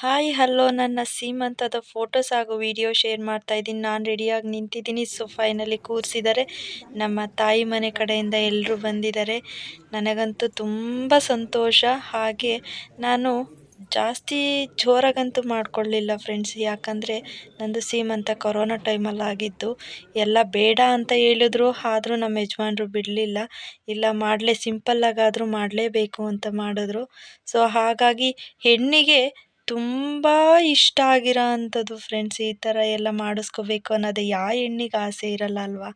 Hi hello ನನ್ನ ಸೀಮಂತದ photos ಹಾಗೂ ವಿಡಿಯೋ ಶೇರ್ ಮಾಡ್ತಾ ಇದ್ದೀನಿ. ನಾನು ರೆಡಿಯಾಗಿ ನಿಂತಿದ್ದೀನಿ. So finally ಕೂರಿಸಿದ್ದಾರೆ. ನಮ್ಮ ತಾಯಿ ಮನೆ ಕಡೆಯಿಂದ ಎಲ್ಲರೂ ಬಂದಿದ್ದಾರೆ. ನನಗಂತೂ ತುಂಬ ಸಂತೋಷ. ಹಾಗೆ ನಾನು ಜಾಸ್ತಿ ಜೋರಾಗಂತೂ ಮಾಡ್ಕೊಳ್ಳಿಲ್ಲ ಫ್ರೆಂಡ್ಸ್ ಯಾಕಂದರೆ ನಂದು ಸೀಮಂತ ಕೊರೋನಾ ಟೈಮಲ್ಲಿ ಆಗಿದ್ದು, ಎಲ್ಲ ಬೇಡ ಅಂತ ಹೇಳಿದ್ರು. ಆದರೂ ನಮ್ಮ ಯಜಮಾನರು ಬಿಡಲಿಲ್ಲ. ಇಲ್ಲ, ಮಾಡಲೇ ಸಿಂಪಲ್ಲಾಗಾದರೂ ಮಾಡಲೇಬೇಕು ಅಂತ ಮಾಡಿದ್ರು. ಸೊ ಹಾಗಾಗಿ ಹೆಣ್ಣಿಗೆ ತುಂಬ ಇಷ್ಟ ಆಗಿರೋ ಅಂಥದ್ದು ಫ್ರೆಂಡ್ಸ್ ಈ ಥರ ಎಲ್ಲ ಮಾಡಿಸ್ಕೋಬೇಕು ಅನ್ನೋದು ಯಾವ ಹೆಣ್ಣಿಗೆ ಆಸೆ ಇರಲ್ಲ ಅಲ್ವಾ?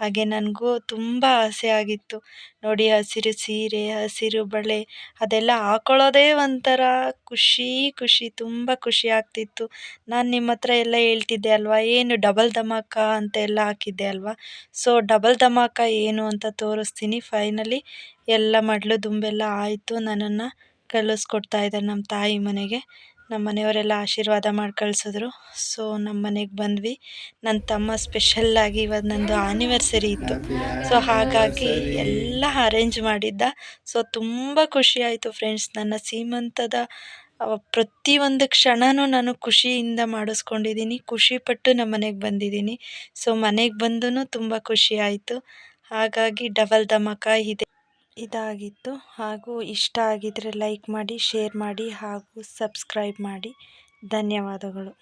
ಹಾಗೆ ನನಗೂ ತುಂಬ ಆಸೆ ಆಗಿತ್ತು. ನೋಡಿ ಹಸಿರು ಸೀರೆ, ಹಸಿರು ಬಳೆ, ಅದೆಲ್ಲ ಹಾಕೊಳ್ಳೋದೇ ಒಂಥರ ಖುಷಿ ಖುಷಿ, ತುಂಬ ಖುಷಿ ಆಗ್ತಿತ್ತು. ನಾನು ನಿಮ್ಮ ಹತ್ರ ಎಲ್ಲ ಹೇಳ್ತಿದ್ದೆ ಅಲ್ವಾ, ಏನು ಡಬಲ್ ಧಮಾಕ ಅಂತ ಎಲ್ಲ ಹಾಕಿದ್ದೆ ಅಲ್ವಾ? ಸೊ ಡಬಲ್ ಧಮಾಕ ಏನು ಅಂತ ತೋರಿಸ್ತೀನಿ. ಫೈನಲಿ ಎಲ್ಲ ಮಡ್ಲು ದುಂಬೆಲ್ಲ ಆಯಿತು ನನ್ನನ್ನು. ಕಳಿಸ್ಕೊಡ್ತಾ ಇದ್ದಾರೆ ನಮ್ಮ ತಾಯಿ ಮನೆಗೆ. ನಮ್ಮ ಮನೆಯವರೆಲ್ಲ ಆಶೀರ್ವಾದ ಮಾಡಿ ಕಳ್ಸಿದ್ರು. ಸೊ ನಮ್ಮ ಮನೆಗೆ ಬಂದ್ವಿ. ನನ್ನ ತಮ್ಮ ಸ್ಪೆಷಲ್ಲಾಗಿ ಇವತ್ತು ನಂದು ಆನಿವರ್ಸರಿ ಇತ್ತು. ಸೊ ಹಾಗಾಗಿ ಎಲ್ಲ ಅರೇಂಜ್ ಮಾಡಿದ್ದ. ಸೊ ತುಂಬ ಖುಷಿ ಆಯಿತು ಫ್ರೆಂಡ್ಸ್ ನನ್ನ ಸೀಮಂತದ ಪ್ರತಿಯೊಂದು ಕ್ಷಣನೂ ನಾನು ಖುಷಿಯಿಂದ ಮಾಡಿಸ್ಕೊಂಡಿದ್ದೀನಿ. ಖುಷಿಪಟ್ಟು ನಮ್ಮ ಮನೆಗೆ ಬಂದಿದ್ದೀನಿ. ಸೊ ಮನೆಗೆ ಬಂದೂ ತುಂಬ ಖುಷಿ ಆಯಿತು. ಹಾಗಾಗಿ ಡಬಲ್ ಧಮಾಕ ಇದೆ. ಇದಾಗಿತ್ತು. ಹಾಗೂ ಇಷ್ಟ ಆಗಿದ್ದರೆ ಲೈಕ್ ಮಾಡಿ ಶೇರ್ ಮಾಡಿ ಹಾಗೂ ಸಬ್ಸ್ಕ್ರೈಬ್ ಮಾಡಿ. ಧನ್ಯವಾದಗಳು.